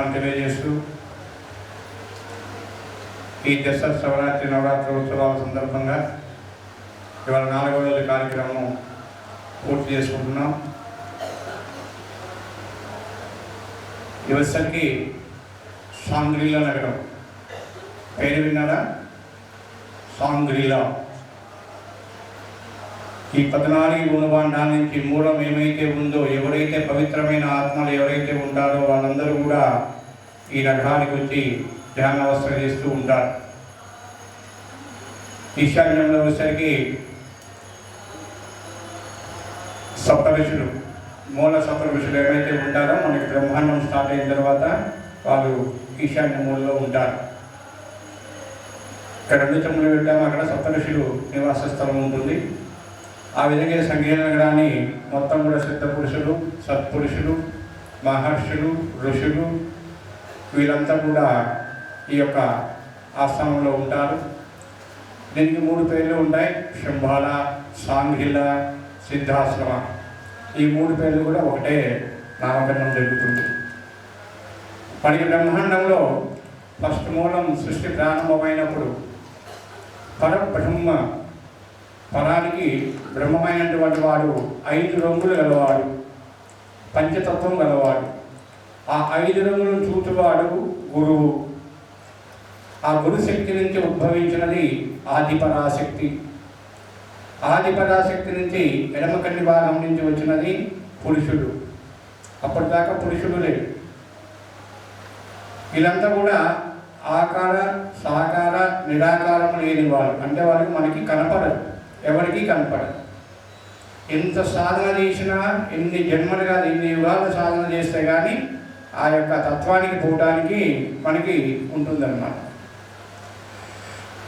శుభాశీస్సులను తెలియజేస్తూ ఈ దసరా శివరాత్రి నవరాత్రి ఉత్సవాల సందర్భంగా ఇవాళ నాలుగో రోజు కార్యక్రమం పూర్తి చేసుకుంటున్నాం. ఇవసరికి సాంగ్రీలా నగరం. పేరు విన్నారా? సాంగ్రీలా. ఈ పద్నాలుగు గుణబాండాల నుంచి మూలం ఏమైతే ఉందో ఎవరైతే పవిత్రమైన ఆత్మలు ఎవరైతే ఉంటారో వాళ్ళందరూ కూడా ఈ నగరానికి వచ్చి ధ్యానావస్థ చేస్తూ ఉంటారు. ఈశాన్యంలో వచ్చేసరికి సప్తరుషులు మూల సప్తరుషులు ఏమైతే ఉంటారో మనకి బ్రహ్మాండం స్టార్ట్ అయిన తర్వాత వాళ్ళు ఈశాన్య మూలలో ఉంటారు. ఇక్కడ రెండు చెమ్ములు పెట్టాము అక్కడ సప్తరుషులు నివాస స్థలం ఉంటుంది. ఆ విధంగా సంగీత నగరాన్ని మొత్తం కూడా సిద్ధ పురుషులు సత్పురుషులు మహర్షులు ఋషులు వీళ్ళంతా కూడా ఈ యొక్క ఆశ్రమంలో ఉంటారు. దీనికి మూడు పేర్లు ఉంటాయి. శంభాల సాంఘిల సిద్ధాశ్రమ. ఈ మూడు పేర్లు కూడా ఒకటే నామకరణం జరుగుతుంది. పడి బ్రహ్మాండంలో ఫస్ట్ మూలం సృష్టి ప్రారంభమైనప్పుడు పరబ్రహ్మ పరానికి బ్రహ్మమైనటువంటి వాడు ఐదు రంగులు గలవాడు పంచతత్వం గలవాడు. ఆ ఐదు రంగులను చూచువాడు గురువు. ఆ గురు శక్తి నుంచి ఉద్భవించినది ఆదిపరాశక్తి. ఆదిపరాశక్తి నుంచి ఎడమ కంటి భాగం నుంచి వచ్చినది పురుషుడు. అప్పటిదాకా పురుషుడు లేడు. వీళ్ళంతా కూడా ఆకార సాకార నిరాకారం లేని వాళ్ళు. అంటే వాళ్ళకి మనకి కనపడదు. ఎవరికీ కనపడదు. ఎంత సాధన చేసినా ఎన్ని జన్మలు కాదు ఎన్ని యుగాలు సాధన చేస్తే కానీ ఆ యొక్క తత్వానికి పోవడానికి మనకి ఉంటుందన్నమాట.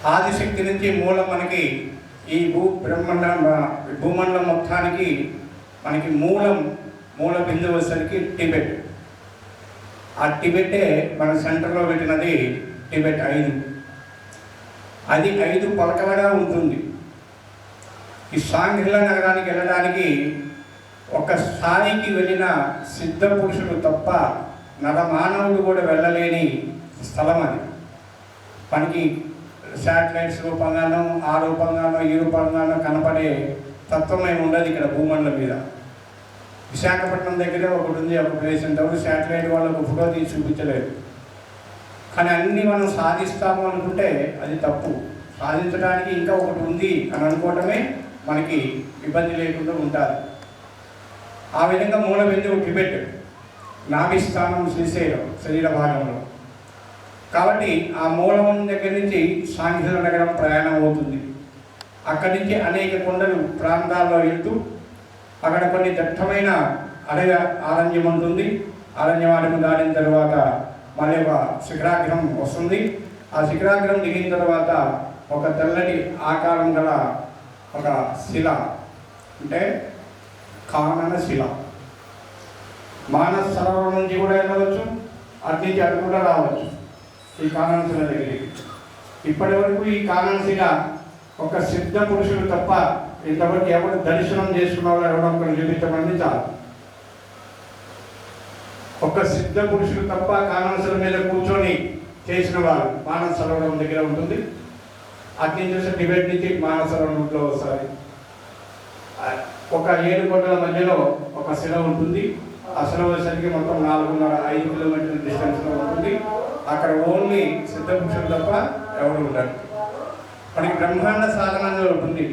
ఆదిశక్తి నుంచి మూలం మనకి ఈ భూ బ్రహ్మండ భూమండలం మొత్తానికి మనకి మూలం మూల బిందువు వచ్చేసరికి టిబెట్. ఆ టిబెట్టే మన సెంటర్లో పెట్టినది టిబెట్ ఐదు. అది ఐదు పలకలుగా ఉంటుంది. ఈ సాంగ్రిల నగరానికి వెళ్ళడానికి ఒకసారికి వెళ్ళిన సిద్ధ పురుషుడు తప్ప నరమానవుడు కూడా వెళ్ళలేని స్థలం అది. మనకి శాటిలైట్స్ రూపంగానో ఆ రూపంగానో ఈ రూపంగానో కనపడే తత్వం ఏమి ఉండదు ఇక్కడ భూమండలం మీద. విశాఖపట్నం దగ్గరే ఒకటి ఉంది ఒక ప్లేస్ ఇంతవరకు శాటిలైట్ వాళ్ళకు ఫోటో తీసి చూపించలేదు. కానీ అన్నీ మనం సాధిస్తాము అనుకుంటే అది తప్పు. సాధించడానికి ఇంకా ఒకటి ఉంది అని అనుకోవటమే మనకి ఇబ్బంది లేకుండా ఉంటుంది ఆ విధంగా మూలబిందువు టిబెట్ నాభిస్థానం శ్రీశైలం శరీర భాగంలో. కాబట్టి ఆ మూలం దగ్గర నుంచి సాంఘిక నగరం ప్రయాణం అవుతుంది. అక్కడి నుంచి అనేక కొండలు ప్రాంతాల్లో వెళ్తూ అక్కడ కొన్ని దట్టమైన అడవి ఆరణ్యం ఉంటుంది. అరణ్యవాడిని దాటిన తర్వాత మళ్ళీ ఒక శిఖరాగ్రహం వస్తుంది. ఆ శిఖరాగ్రహం దిగిన తర్వాత ఒక తెల్లటి ఆకారం గల ఒక శిల. అంటే కానన శిల. మానస సరోవరం నుంచి కూడా వెళ్ళవచ్చు అటు నుంచి అటు కూడా రావచ్చు. ఈ కానన శిల దగ్గరికి. ఇప్పటి వరకు ఈ కానన శిల ఒక సిద్ధ పురుషుడు తప్ప ఇంతవరకు ఎవరు దర్శనం చేసుకున్న వాళ్ళు ఒకరు చూపించమని చాలు. ఒక సిద్ధ పురుషుడు తప్ప కానవసరం మీద కూర్చొని చేసిన వారు మానస సరోవరం దగ్గర ఉంటుంది. అట్ని నుంచి టిబెట్ నుంచి మానసరం సరోవరంలో వస్తారు ఒక ఏడు కోట్ల మధ్యలో ఒక శిల ఉంటుంది. ఆ శిల వచ్చేసరికి మొత్తం నాలుగున్నర ఐదు కిలోమీటర్ల డిస్టెన్స్లో ఉంటుంది. అక్కడ ఓన్లీ సిద్ధ పురుషుడు తప్ప ఎవరు ఉండరు. మనకి బ్రహ్మాండ సాధన ఉంటుంది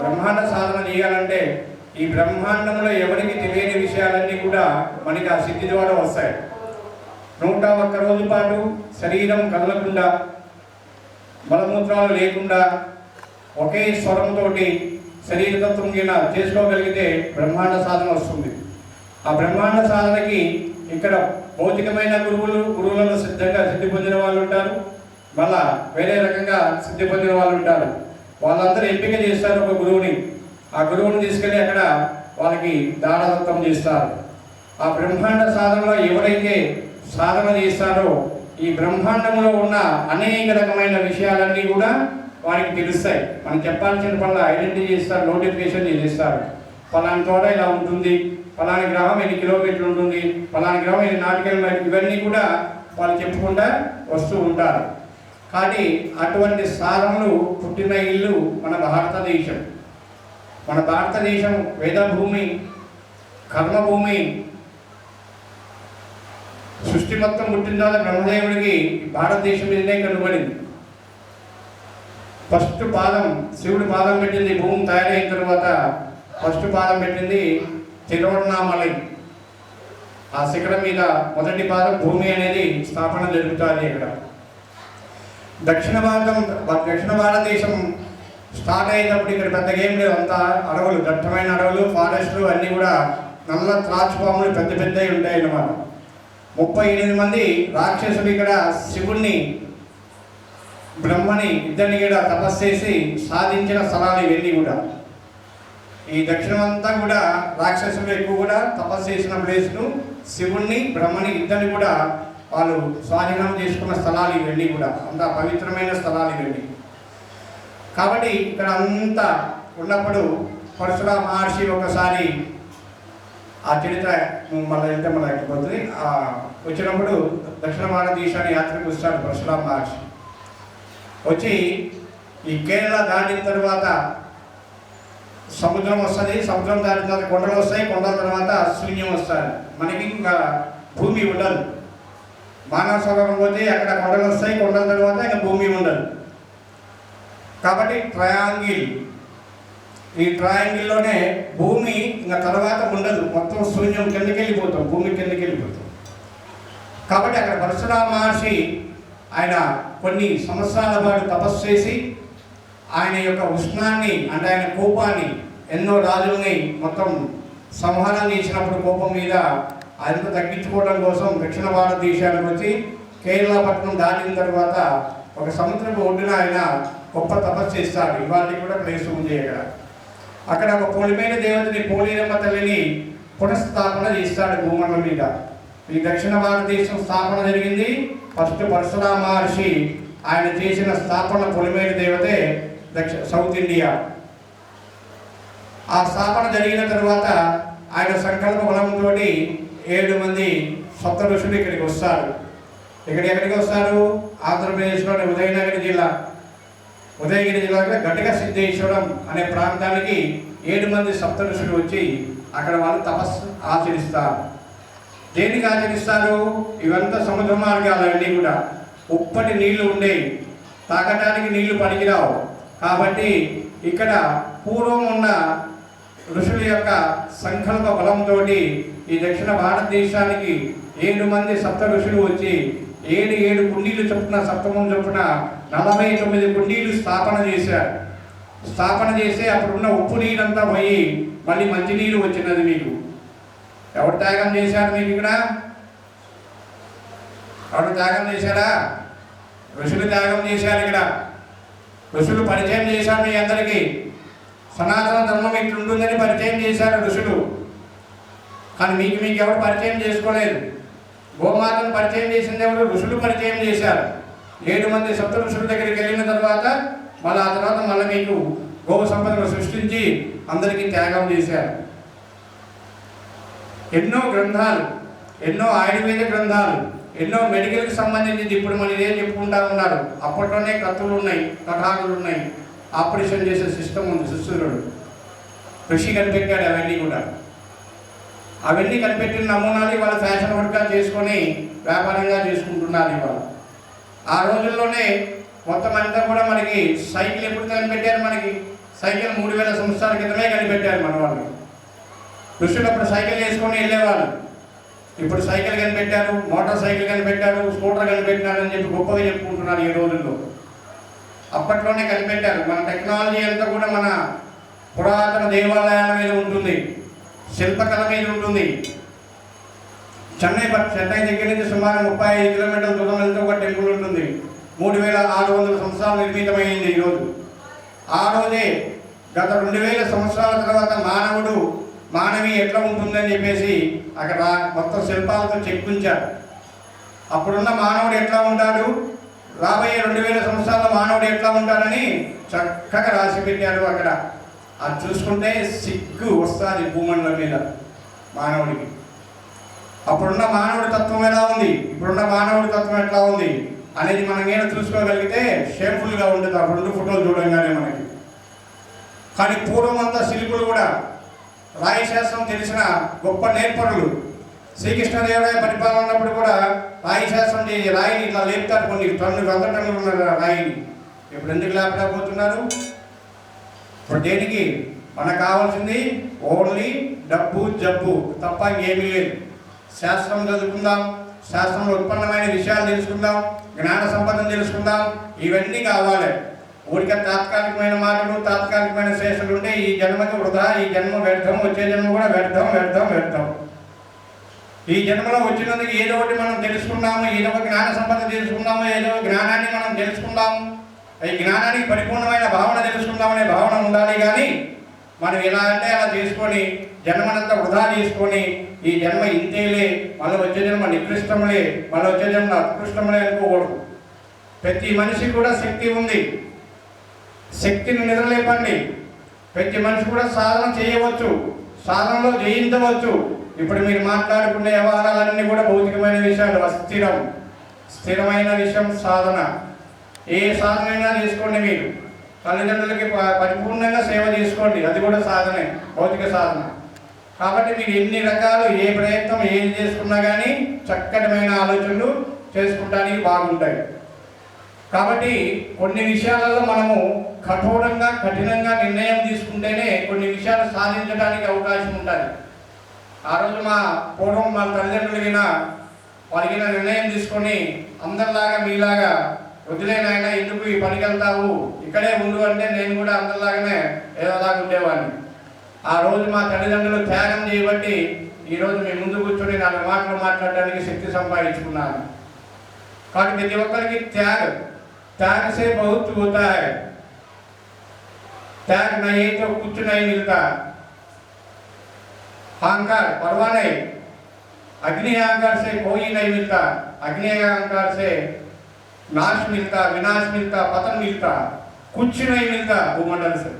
బ్రహ్మాండ సాధన చేయాలంటే ఈ బ్రహ్మాండంలో ఎవరికి తెలియని విషయాలన్నీ కూడా మనకి ఆ సిద్ధి ద్వారా వస్తాయి. నూట ఒక్క రోజు పాటు శరీరం కదలకుండా మలమూత్రాలు లేకుండా ఒకే స్వరంతోటి శరీరతత్వం కింద చేసుకోగలిగితే బ్రహ్మాండ సాధన వస్తుంది. ఆ బ్రహ్మాండ సాధనకి ఇక్కడ భౌతికమైన గురువులు గురువులలో సిద్ధంగా సిద్ధి పొందిన వాళ్ళు ఉంటారు. మళ్ళా వేరే రకంగా సిద్ధి పొందిన వాళ్ళు ఉంటారు. వాళ్ళందరూ ఎంపిక చేస్తారు ఒక గురువుని. ఆ గురువుని తీసుకెళ్ళి అక్కడ వాళ్ళకి దానదత్తం చేస్తారు. ఆ బ్రహ్మాండ సాధనలో ఎవరైతే సాధన చేస్తారో ఈ బ్రహ్మాండంలో ఉన్న అనేక రకమైన విషయాలన్నీ కూడా వారికి తెలుస్తాయి. మనం చెప్పాల్సిన పనులు ఐడెంటిఫై చేస్తారు నోటిఫికేషన్ చేస్తారు. ఫలాని చోట ఇలా ఉంటుంది ఫలాని గ్రహం ఎన్ని కిలోమీటర్లు ఉంటుంది ఫలాని గ్రహం ఎన్ని నాటికలు మైల్ ఇవన్నీ కూడా వాళ్ళు చెప్పుకుంటా వస్తూ ఉంటారు. కానీ అటువంటి సారములు పుట్టిన ఇల్లు మన భారతదేశం. మన భారతదేశం వేదభూమి కర్మభూమి సృష్టి మొత్తం పుట్టిన తర్వాత బ్రహ్మదేవుడికి భారతదేశం మీదనే కనుబడింది ఫస్ట్ పాదం శివుడు పాదం పెట్టింది భూమి తయారైన తర్వాత ఫస్ట్ పాదం పెట్టింది తిరువణామలై ఆ శిఖరం మీద మొదటి పాదం భూమి అనేది స్థాపన జరుగుతుంది ఇక్కడ దక్షిణ భారతం దక్షిణ భారతదేశం స్టార్ట్ అయినప్పుడు ఇక్కడ పెద్దగా ఏం లేదు అంతా అడవులు దట్టమైన అడవులు ఫారెస్ట్లు అన్నీ కూడా నల్ల త్రాచుపాములు పెద్ద పెద్దవి ఉంటాయి అన్నమాట ముప్పై ఎనిమిది మంది రాక్షసులు ఇక్కడ శివుణ్ణి బ్రహ్మని ఇద్దరిని కూడా తపస్సు చేసి సాధించిన స్థలాలు ఇవన్నీ కూడా. ఈ దక్షిణమంతా కూడా రాక్షసులు ఎక్కువ కూడా తపస్సు చేసిన ప్లేస్ను శివుణ్ణి బ్రహ్మని ఇద్దరిని కూడా వాళ్ళు స్వాధీనం చేసుకున్న స్థలాలు ఇవన్నీ కూడా. అంత పవిత్రమైన స్థలాలు ఇవన్నీ. కాబట్టి ఇక్కడ అంతా ఉన్నప్పుడు పరశురామ మహర్షి ఒకసారి ఆ చరిత్ర మళ్ళీ వెళ్తే మన పోతుంది. వచ్చినప్పుడు దక్షిణ భారతదేశాన్ని యాత్రకు వస్తాడు పరశురామ మహర్షి. వచ్చి ఈ కేరళ దాటిన తర్వాత సముద్రం వస్తుంది. సముద్రం దాటిన తర్వాత కొండలు వస్తాయి. కొండల తర్వాత శూన్యం వస్తాయి మనకి ఇంకా భూమి ఉండదు. మానవ సరోవరం పోతే అక్కడ కొండలు వస్తాయి. కొండల తర్వాత ఇంకా భూమి ఉండదు. కాబట్టి ట్రయాంగిల్ ఈ ట్రయాంగిల్లోనే భూమి ఇంకా తర్వాత ఉండదు. మొత్తం శూన్యం కిందకి వెళ్ళిపోతాం. భూమి కిందకి వెళ్ళిపోతాం. కాబట్టి అక్కడ పరశురామ మహర్షి ఆయన కొన్ని సంవత్సరాల పాటు తపస్సు చేసి ఆయన యొక్క ఉష్ణాన్ని అంటే ఆయన కోపాన్ని ఎన్నో రాజుల్ని మొత్తం సంహారం చేసినప్పుడు కోపం మీద అదంతా తగ్గించుకోవడం కోసం దక్షిణ భారతదేశానికి వచ్చి కేరళ పట్టణం దాటిన తర్వాత ఒక సముద్రపు ఒడ్డున ఆయన గొప్ప తపస్సు చేస్తాడు. ఇవాళ కూడా ప్లేస్ ఉంది అక్కడ ఒక పొలిమైన దేవతని పోలీరమ్మ తల్లిని పునఃస్థాపన చేస్తాడు భూమండలం మీద. ఈ దక్షిణ భారతదేశం స్థాపన జరిగింది. ఫస్ట్ పరశురామ మహర్షి ఆయన చేసిన స్థాపన పొలిమైన దేవతే దక్ష సౌత్ ఇండియా. ఆ స్థాపన జరిగిన తర్వాత ఆయన సంకల్ప బలంతో ఏడు మంది సప్త ఋషులు ఇక్కడికి వస్తారు. ఇక్కడ ఎక్కడికి వస్తారు? ఆంధ్రప్రదేశ్లోని ఉదయనగర్ జిల్లా. ఉదయగిరి జిల్లాలో ఘటక సిద్ధేశ్వరం అనే ప్రాంతానికి ఏడు మంది సప్త ఋషులు వచ్చి అక్కడ వాళ్ళు తపస్సు ఆచరిస్తారు. దేనికి ఆచరిస్తారు? ఇవంతా సముద్ర మార్గాలు అన్నీ కూడా. ఉప్పటి నీళ్ళు ఉండేవి తాగటానికి నీళ్ళు పనికిరావు. కాబట్టి ఇక్కడ పూర్వం ఉన్న ఋషుల యొక్క సంకల్ప బలంతో ఈ దక్షిణ భారతదేశానికి ఏడు మంది సప్త ఋషులు వచ్చి ఏడు ఏడు కుండీలు చొప్పున సప్తమం చొప్పున నలభై తొమ్మిది కుండీలు స్థాపన చేశారు స్థాపన చేసి అప్పుడున్న ఉప్పు నీరంతా పోయి మళ్ళీ మంచినీరు వచ్చినది మీకు. ఎవరు త్యాగం చేశారు మీకు ఇక్కడ? ఎవరు త్యాగం చేశారా ఋషులు త్యాగం చేశారు ఇక్కడ. ఋషులు పరిచయం చేశారు మీ అందరికీ. సనాతన ధర్మం ఇట్లుంటుందని పరిచయం చేశారు ఋషులు. కానీ మీకు మీకు ఎవరు పరిచయం చేసుకోలేదు? గోమాతను పరిచయం చేసింది ఎవరు? ఋషులు పరిచయం చేశారు. ఏడు మంది సప్త దగ్గరికి వెళ్ళిన తర్వాత మళ్ళీ ఆ తర్వాత మళ్ళీ మీకు గో సంపదను సృష్టించి అందరికీ త్యాగం చేశారు. ఎన్నో గ్రంథాలు ఎన్నో ఆయుర్వేద గ్రంథాలు ఎన్నో మెడికల్కి సంబంధించింది ఇప్పుడు మనం ఇదే చెప్పుకుంటా ఉన్నారు. అప్పట్లోనే కత్తులు ఉన్నాయి కఠాకులు ఉన్నాయి. ఆపరేషన్ చేసే సిస్టమ్ ఉంది సుశ్రుడు ఋషి కనిపెట్టాడు అవన్నీ కూడా. అవన్నీ కనిపెట్టిన నమూనాలు ఇవాళ ఫ్యాషన్ వర్క్గా చేసుకొని వ్యాపారంగా చేసుకుంటున్నారు ఇవాళ. ఆ రోజుల్లోనే మొత్తం అంతా కూడా మనకి సైకిల్ ఎప్పుడు కనిపెట్టారు మనకి? సైకిల్ మూడు వేల సంవత్సరాల క్రితమే కనిపెట్టారు మన వాళ్ళు. ఋషులు అప్పుడు సైకిల్ వేసుకొని వెళ్ళేవాళ్ళు. ఇప్పుడు సైకిల్ కనిపెట్టారు మోటార్ సైకిల్ కనిపెట్టారు స్కూటర్ కనిపెట్టారు అని చెప్పి గొప్పగా చెప్పుకుంటున్నారు ఈ రోజుల్లో. అప్పట్లోనే కనిపెట్టారు. మన టెక్నాలజీ అంతా కూడా మన పురాతన దేవాలయాల మీద ఉంటుంది. శిల్పకళ మీద ఉంటుంది. చెన్నై పట్- చెన్నై దగ్గర నుంచి సుమారు ముప్పై ఐదు కిలోమీటర్ల దూరం ఒక టెంపుల్ ఉంటుంది. మూడు వేల ఆరు వందల సంవత్సరాలు నిర్మితమైంది ఈరోజు ఆ రోజే గత రెండు వేల సంవత్సరాల తర్వాత మానవుడు మానవి ఎట్లా ఉంటుందని చెప్పేసి అక్కడ మొత్తం శిల్పాలతో చెక్కించారు. అప్పుడున్న మానవుడు ఎట్లా ఉంటాడు? రాబోయే రెండు వేల సంవత్సరాల మానవుడు ఎట్లా ఉంటాడని చక్కగా రాసి పెట్టారు అక్కడ. అది చూసుకుంటే సిగ్గు వస్తుంది భూమండలం మీద మానవుడికి. అప్పుడున్న మానవుడి తత్వం ఎలా ఉంది? ఇప్పుడున్న మానవుడి తత్వం ఎట్లా ఉంది? అనేది మనం ఏమైనా చూసుకోగలిగితే షేమ్ఫుల్గా ఉంటుంది. అప్పుడు ఫోటోలు చూడంగానే మనకి. కానీ పూర్వం అంతా శిల్పులు కూడా. రాయి శాస్త్రం తెలిసిన గొప్ప నేర్పరులు. శ్రీకృష్ణదేవరాయ పరిపాలన ఉన్నప్పుడు కూడా రాయి శాస్త్రం చేసి రాయిని ఇట్లా లేపుతారు కొన్ని టన్ను వంద టన్నులు ఉన్న రాయిని. ఇప్పుడు ఎందుకు లేపలేకపోతున్నారు? ఇప్పుడు దేనికి? మనకు కావాల్సింది ఓన్లీ డబ్బు జబ్బు. తప్ప ఇంకేమీ లేదు. శాస్త్రం చదువుకుందాం శాస్త్రంలో ఉత్పన్నమైన విషయాలు తెలుసుకుందాం జ్ఞాన సంపదను తెలుసుకుందాం ఇవన్నీ కావాలి. ఊరిక తాత్కాలికమైన మాటలు తాత్కాలికమైన శేషులు ఉంటే ఈ జన్మకి వృధా ఈ జన్మ వ్యర్థం వచ్చే జన్మ కూడా వ్యర్థం వ్యర్థం వ్యర్థం. ఈ జన్మలో వచ్చినందుకు ఏదో ఒకటి మనం తెలుసుకున్నాము ఏదో ఒక జ్ఞాన సంపద తెలుసుకుందాము ఏదో ఒక జ్ఞానాన్ని మనం తెలుసుకుందాం ఈ జ్ఞానానికి పరిపూర్ణమైన భావన తెలుసుకుందామనే భావన ఉండాలి కానీ మనం ఎలా అంటే అలా చేసుకొని జన్మనంతా వృధా చేసుకొని ఈ జన్మ ఇంతేలే మళ్ళీ వచ్చే జన్మ నికృష్టములే మళ్ళీ వచ్చే జన్మ అత్కృష్టములే అనుకోకూడదు. ప్రతి మనిషికి కూడా శక్తి ఉంది. శక్తిని నిద్రలేపండి. ప్రతి మనిషి కూడా సాధన చేయవచ్చు సాధనలో జయించవచ్చు. ఇప్పుడు మీరు మాట్లాడుకునే వ్యవహారాలన్నీ కూడా భౌతికమైన విషయాలు అస్థిరం. స్థిరమైన విషయం సాధన. ఏ సాధన అయినా చేసుకోండి మీరు. తల్లిదండ్రులకి పరిపూర్ణంగా సేవ చేసుకోండి. అది కూడా సాధనే భౌతిక సాధన. కాబట్టి మీరు ఎన్ని రకాలు ఏ ప్రయత్నం ఏం చేసుకున్నా కానీ చక్కటమైన ఆలోచనలు చేసుకుంటానికి బాగుంటాయి. కాబట్టి కొన్ని విషయాలలో మనము కఠోరంగా కఠినంగా నిర్ణయం తీసుకుంటేనే కొన్ని విషయాలు సాధించడానికి అవకాశం ఉంటుంది. ఆ రోజు మా పూర్వం మా తల్లిదండ్రులగిన వాళ్ళకి నిర్ణయం తీసుకొని అందరిలాగా మీలాగా వద్దులే నాయన ఎందుకు ఈ పనికి వెళ్తావు ఇక్కడే ఉండు అంటే నేను కూడా అందరిలాగానే ఏదోలాగా ఉండేవాడిని. ఆ రోజు మా తల్లిదండ్రులు త్యాగం చేయబట్టి ఈరోజు మీ ముందు కూర్చొని నాలుగు మాటలు మాట్లాడడానికి శక్తి సంపాదించుకున్నాను. కాబట్టి ప్రతి ఒక్కరికి త్యాగం త్యాగ సే బహుత్ హోతా హై. త్యాగ కూర్చునై తో కుచ్ నహీ మిలతా అహంకార్ అగ్ని అహంకార్ సే కోయి అగ్ని అహంకార్ సే ನಾಶ ನಿಲ್ತಾ ವಿನಾಶ ನಿಲ್ತಾ పతనం నిల్తా కూర్చునై నిల్తా భూమండలం సార్.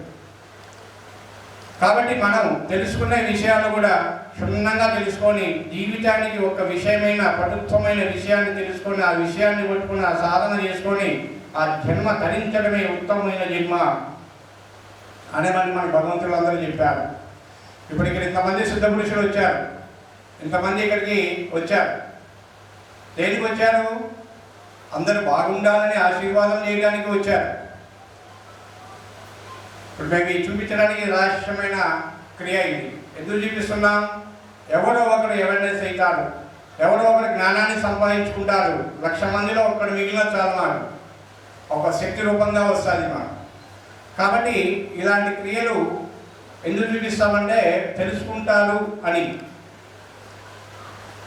కాబట్టి మనం తెలుసుకునే విషయాలు కూడా క్షుణ్ణంగా తెలుసుకొని జీవితానికి ఒక విషయమైన పటుత్వమైన విషయాన్ని తెలుసుకొని ఆ విషయాన్ని పట్టుకుని ఆ సాధన చేసుకొని ఆ జన్మ ధరించడమే ఉత్తమమైన జన్మ అనే మరి మన భగవంతులు అందరూ చెప్పారు. ఇప్పుడు ఇక్కడ ఇంతమంది సిద్ధ పురుషులు వచ్చారు. ఇంతమంది ఇక్కడికి వచ్చారు. దేనికి వచ్చారు? అందరూ బాగుండాలని ఆశీర్వాదం చేయడానికి వచ్చారు. ఇప్పుడు మేము చూపించడానికి రహస్యమైన క్రియ ఇది. ఎందుకు చూపిస్తున్నాం? ఎవడో ఒకరు అవేర్నెస్ అవుతారు ఎవరో ఒకరు జ్ఞానాన్ని సంపాదించుకుంటారు లక్ష మందిలో ఒకడు మిగిలిన చాలు ఒక శక్తి రూపంగా వస్తుంది మాకు. కాబట్టి ఇలాంటి క్రియలు ఎందుకు చూపిస్తామంటే తెలుసుకుంటారు అని.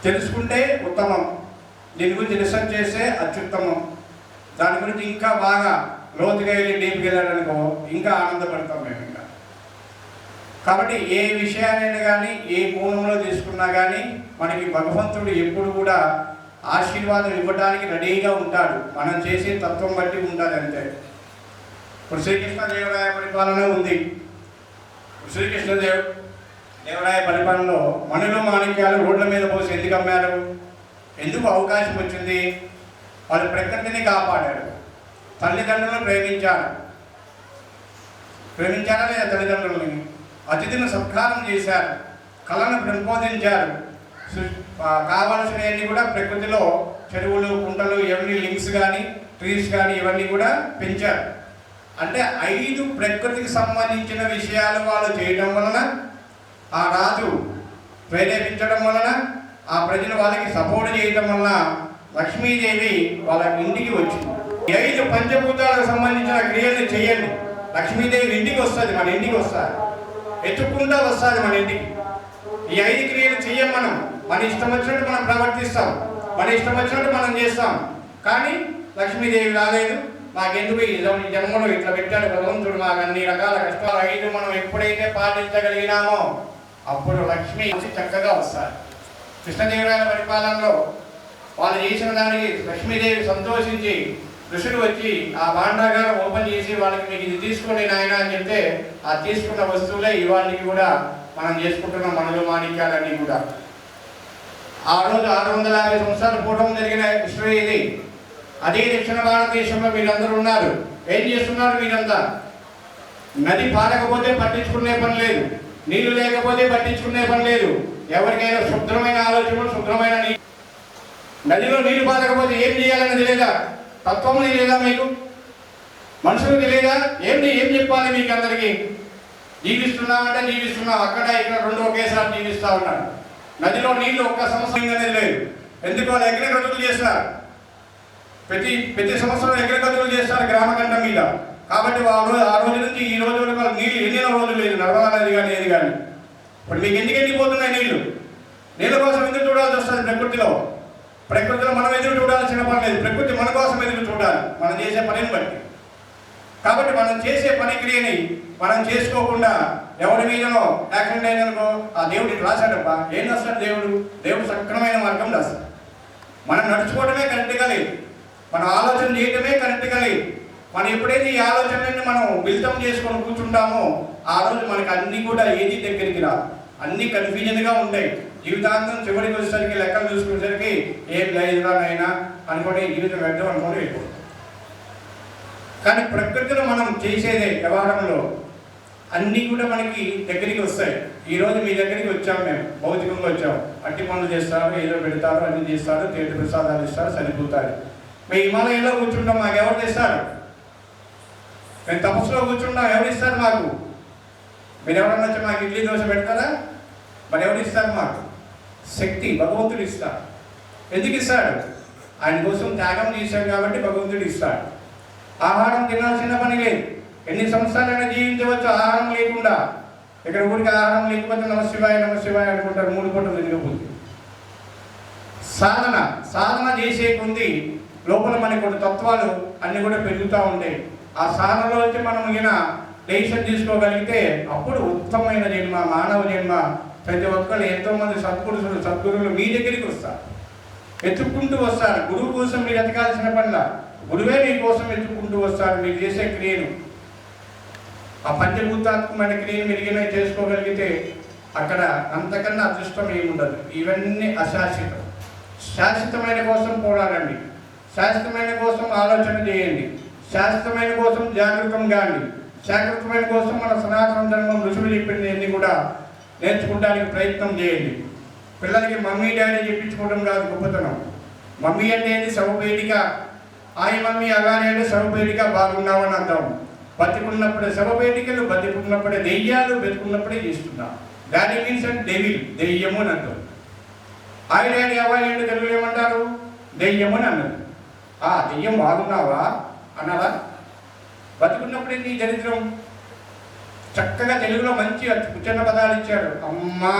తెలుసుకుంటే ఉత్తమం. దీని గురించి రీసెర్చ్ చేస్తే అత్యుత్తమం. దాని గురించి ఇంకా బాగా లోతుగా వెళ్ళి డీప్కి వెళ్ళాలనుకో ఇంకా ఆనందపడతాం మేము ఇంకా. కాబట్టి ఏ విషయాన్ని కానీ ఏ కోణంలో తీసుకున్నా కానీ మనకి భగవంతుడు ఎప్పుడు కూడా ఆశీర్వాదం ఇవ్వడానికి రెడీగా ఉంటాడు. మనం చేసే తత్వం బట్టి ఉంటుంది అంతే. ఇప్పుడు శ్రీకృష్ణ దేవరాయ పరిపాలన ఉంది. శ్రీకృష్ణదేవ్ దేవరాయ పరిపాలనలో మణులు మాణిక్యాలు రోడ్ల మీద పోసి ఎందుకు అమ్మారు? ఎందుకు అవకాశం వచ్చింది? వాళ్ళు ప్రకృతిని కాపాడారు తల్లిదండ్రులను ప్రేమించారు ప్రేమించారా లేదా తల్లిదండ్రులని? అతిథిని సత్కారం చేశారు. కళను పెంపొందించారు. కావలసినవన్నీ కూడా ప్రకృతిలో చెరువులు కుంటలు ఇవన్నీ లింక్స్ కానీ ట్రీస్ కానీ ఇవన్నీ కూడా పెంచారు. అంటే ఐదు ప్రకృతికి సంబంధించిన విషయాలు వాళ్ళు చేయడం వలన ఆ రాజు ప్రేరేపించడం వలన ఆ ప్రజలు వాళ్ళకి సపోర్ట్ చేయటం వల్ల లక్ష్మీదేవి వాళ్ళ ఇంటికి వచ్చింది. ఈ ఐదు పంచభూతాలకు సంబంధించిన క్రియలు చేయండి. లక్ష్మీదేవి ఇంటికి వస్తుంది మన ఇంటికి వస్తుంది. ఎత్తుక్కుంటా వస్తుంది మన ఇంటికి. ఈ ఐదు క్రియలు చెయ్యం మనం. మన ఇష్టం వచ్చినట్టు మనం ప్రవర్తిస్తాం. మన ఇష్టం వచ్చినట్టు మనం చేస్తాం. కానీ లక్ష్మీదేవి రాలేదు. మాకెందుకు ఈ జన్మలో ఇట్లా పెట్టాడు భగవంతుడు? మాకు అన్ని రకాల కష్టాలు. ఐదు మనం ఎప్పుడైతే పాటించగలిగినామో అప్పుడు లక్ష్మి వచ్చి చక్కగా వస్తారు కృష్ణదేవరాయల పరిపాలనలో వాళ్ళు చేసిన దానికి లక్ష్మీదేవి సంతోషించి ఋషులు వచ్చి ఆ భాండాగారం ఓపెన్ చేసి వాళ్ళకి మీకు ఇది తీసుకోండి నాయన అని చెప్తే ఆ తీసుకున్న వస్తువులే ఇవాళకి కూడా మనం చేసుకుంటున్న మనలు మాణిక్యాలన్నీ కూడా. ఆ రోజు ఆరు వందల యాభై సంవత్సరాల పూర్వం జరిగిన హిస్టరీ ఇది అదే దక్షిణ భారతదేశంలో మీరందరూ ఉన్నారు. ఏం చేస్తున్నారు మీరంతా? నది పారకపోతే పట్టించుకునే పని లేదు. నీళ్ళు లేకపోతే పట్టించుకునే పని లేదు. ఎవరికైనా శుభ్రమైన ఆలోచనలు శుభ్రమైన నీ నదిలో నీరు పారకపోతే ఏం చేయాలని తెలియదా తత్వము తెలియదా మీకు? మనుషులు తెలియదా ఏంటి? ఏం చెప్పాలి మీకు అందరికీ? జీవిస్తున్నామంటే జీవిస్తున్నాం అక్కడ ఇక్కడ రెండు ఒకేసారి జీవిస్తా ఉన్నాను. నదిలో నీళ్ళు ఒక్క సంవత్సరం అనేది లేదు. ఎందుకు వాళ్ళు ఎక్కడ గతులు చేస్తారు. ప్రతి ప్రతి సంవత్సరం ఎక్కడ గతులు చేస్తారు గ్రామగంట మీద. కాబట్టి వాళ్ళు ఆ రోజు నుంచి ఈ రోజు వరకు నీళ్ళు ఎన్నిన రోజులు లేదు. నర్మదా నది కానీ ఏది కానీ. ఇప్పుడు మీకు ఎందుకు ఎండిపోతున్నాయి నీళ్ళు? నీళ్ళ కోసం ఎందుకు చూడాల్సి వస్తుంది ప్రకృతిలో? ప్రకృతిలో మనం ఎదురు చూడాల్సిన పని లేదు. ప్రకృతి మన కోసం ఎదురు చూడాలి? మనం చేసే పనిని బట్టి. కాబట్టి మనం చేసే పని క్రియని మనం చేసుకోకుండా ఎవరి మీదనో యాక్సిడెంట్ అయిందనుకో ఆ దేవుడికి రాశాడప్ప ఏం రాస్తాడు దేవుడు? దేవుడు సక్రమైన మార్గం రాస్తాడు మనం నడుచుకోవడమే కరెక్ట్గా లేదు. మనం ఆలోచన చేయటమే కరెక్ట్గా లేదు. మనం ఎప్పుడైతే ఈ ఆలోచనని మనం మిళితం చేసుకొని కూర్చుంటామో ఆ రోజు మనకి అన్ని కూడా ఏది దగ్గరికి రా అన్ని కన్ఫ్యూజన్గా ఉంటాయి. జీవితాంతం చివరికి వచ్చేసరికి లెక్కలు చూసుకునేసరికి ఏం లేదురానైనా అనుకోని జీవితం వ్యర్థం అనుకోని వెళ్ళిపోతుంది కానీ ప్రకృతిలో మనం చేసేదే వ్యవహారంలో అన్నీ కూడా మనకి దగ్గరికి వస్తాయి. ఈరోజు మీ దగ్గరికి వచ్చాం మేము. భౌతికంగా వచ్చాం. అట్టి పనులు చేస్తారు ఏదో పెడతారు అన్ని చేస్తారు తీర్థ ప్రసాదాలు ఇస్తారు సరిపోతారు మేము హిమాలయంలో కూర్చుంటాం మాకు ఎవరు తెస్తారు? మేము తపస్సులో కూర్చుంటాం ఎవరు ఇస్తారు మాకు? మీరు ఎవరన్నా వచ్చి మాకు ఇడ్లీ దోశ పెడతారా? మరి ఎవరు ఇస్తారు మాకు? శక్తి భగవంతుడు ఇస్తాడు. ఎందుకు ఇస్తాడు? ఆయన కోసం త్యాగం చేశాం కాబట్టి భగవంతుడు ఇస్తాడు. ఆహారం తినాల్సిన పని లేదు. ఎన్ని సంవత్సరాలైనా జీవించవచ్చు ఆహారం లేకుండా. ఇక్కడ ఊరికి ఆహారం లేకపోతే నమశివాయ నమశివాయ అనుకుంటారు మూడు పూటలు తినకపోతే సాధన సాధన చేసే కొంది లోపల మనకి కొన్ని తత్వాలు అన్నీ కూడా పెరుగుతూ ఉంటాయి. ఆ సాధనలో వచ్చి మనం ఈయన డెసిషన్ తీసుకోగలిగితే అప్పుడు ఉత్తమమైన జన్మ మానవ జన్మ. ప్రతి ఒక్కరు ఎంతో మంది సత్పురుషులు సద్గురువులు మీ దగ్గరికి వస్తారు. వెతుక్కుంటూ వస్తారు. గురువు కోసం మీరు ఎతకాల్సిన పనుల? గురువే మీ కోసం వెతుక్కుంటూ వస్తారు. మీరు చేసే క్రియను ఆ పంచభూతాత్మకమైన క్రియను మెరుగైన చేసుకోగలిగితే అక్కడ అంతకన్నా అదృష్టం ఏముండదు. ఇవన్నీ అశాశ్వతం. శాశ్వతమైన కోసం పోరాడండి. శాశ్వతమైన కోసం ఆలోచన చేయండి. శాశ్వతమైన కోసం జాగృతం కాండి. శాశ్వతమైన కోసం మన సనాతన ధర్మం రుచులు చెప్పింది అన్ని కూడా నేర్చుకోవడానికి ప్రయత్నం చేయండి. పిల్లలకి మమ్మీ డాడీ చెప్పించుకోవడం కాదు గొప్పతనం. మమ్మీ అంటే ఏంటి శవపేటిక. ఆయ మమ్మీ అలానే అంటే శవపేటిక బాగున్నామని అర్థం. బతికున్నప్పుడే శవపేటికలు బతికున్నప్పుడే దెయ్యాలు బతికున్నప్పుడే చేస్తున్నాం. డాడీ మీన్స్ అంటే డెవిల్ దెయ్యము అని అర్థం. ఆయ డాడీ అవ్వాలి అంటే తెలుగులో ఏమంటారు? దెయ్యము అని అన్నది. ఆ దెయ్యం బాగున్నావా? అన్నారా? బతికున్నప్పుడే నీ దరిద్రం? చక్కగా తెలుగులో మంచి ఉచ్చన్న పదాలు ఇచ్చాడు. అమ్మా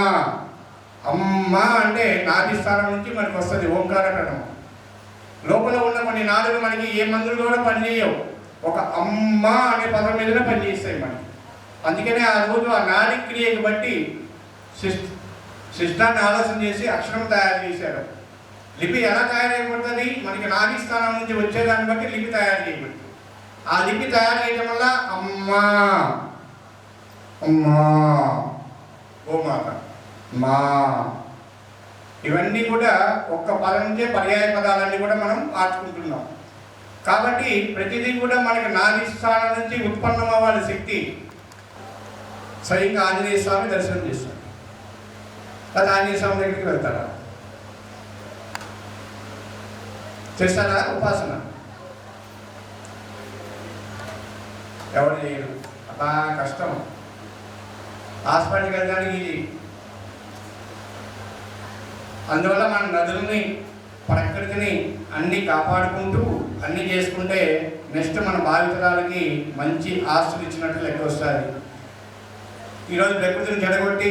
అమ్మా అంటే నాది స్థానం నుంచి మనకు వస్తుంది ఓంకార లోపల ఉన్న కొన్ని నాలుగు మనకి ఏ మందులు కూడా పనిచేయవు. ఒక అమ్మ అనే పదం మీదనే పనిచేస్తాయి మనకి. అందుకనే ఆ రోజు ఆ నాడి క్రియకి బట్టి శిష్ శిష్టాన్ని ఆలోచన చేసి అక్షరం తయారు చేశారు. లిపి ఎలా తయారైపోతుంది? మనకి నాడి స్థానం నుంచి వచ్చేదాన్ని బట్టి లిపి తయారు చేయబడుతుంది. ఆ లిపి తయారు చేయడం వల్ల అమ్మా అమ్మా గోమాత మా. ఇవన్నీ కూడా ఒక్క పదం నుంచే పర్యాయ పదాలన్నీ కూడా మనం మార్చుకుంటున్నాం. కాబట్టి ప్రతిదీ కూడా మనకి నాది స్థానం నుంచి ఉత్పన్నం అవ్వాలి శక్తి. స్వయంగా ఆంజనేయ స్వామి దర్శనం చేస్తాం అది ఆంజనేయ స్వామి దగ్గరికి వెళ్తారా? చేస్తారా? ఉపాసన? ఎవరు చేయరు అబ్బా కష్టం. హాస్పిటల్కి వెళ్ళడానికి ఇది. అందువల్ల మన నదులని ప్రకృతిని అన్ని కాపాడుకుంటూ అన్ని చేసుకుంటే నెక్స్ట్ మన భావితరాలకి మంచి ఆస్తులు ఇచ్చినట్టు లెక్క వస్తుంది. ఈరోజు ప్రకృతిని చెడగొట్టి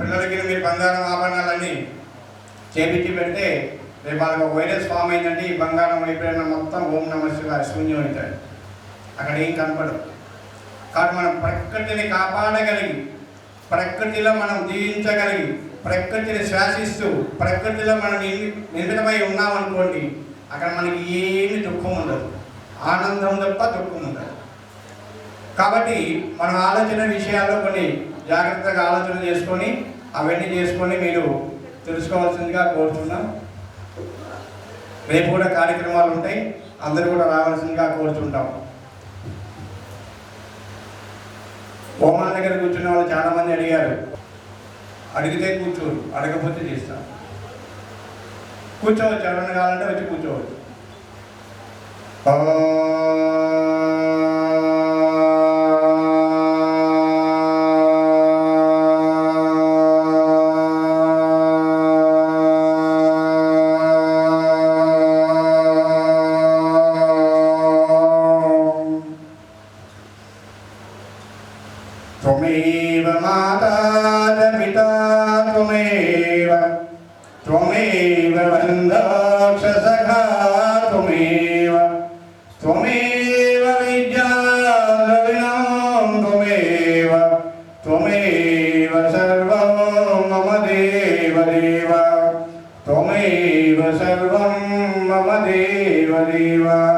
పిల్లలకి మీరు బంగారం ఆభరణాలన్నీ చేపించి పెడితే రేపు వాళ్ళకి వైరస్ ఫామ్ అయిందంటే ఈ బంగారం అయిపోయిన మొత్తం ఓం నమ శివాయ శూన్యం అవుతాడు అక్కడ ఏం కనపడదు కానీ మనం ప్రకృతిని కాపాడగలిగి ప్రకృతిలో మనం జీవించగలిగి ప్రకృతిని శ్వాసిస్తూ ప్రకృతిలో మనం నిర్మితమై ఉన్నామనుకోండి అక్కడ మనకి ఏమి దుఃఖం ఉండదు. ఆనందం తప్ప దుఃఖం ఉండదు. కాబట్టి మనం ఆలోచన విషయాల్లో కొన్ని జాగ్రత్తగా ఆలోచన చేసుకొని అవన్నీ చేసుకొని మీరు తెలుసుకోవాల్సిందిగా కోరుతున్నాం రేపు కూడా కార్యక్రమాలు ఉంటాయి. అందరూ కూడా రావాల్సిందిగా కోరుతుంటాం హోమాల దగ్గర కూర్చున్న వాళ్ళు చాలామంది అడిగారు. అడిగితే కూర్చోరు అడగకపోతే చేస్తాం కూర్చోవచ్చు ఎవరన్నా కావాలంటే వచ్చి కూర్చోవచ్చు. सर्वं मम देवदेवा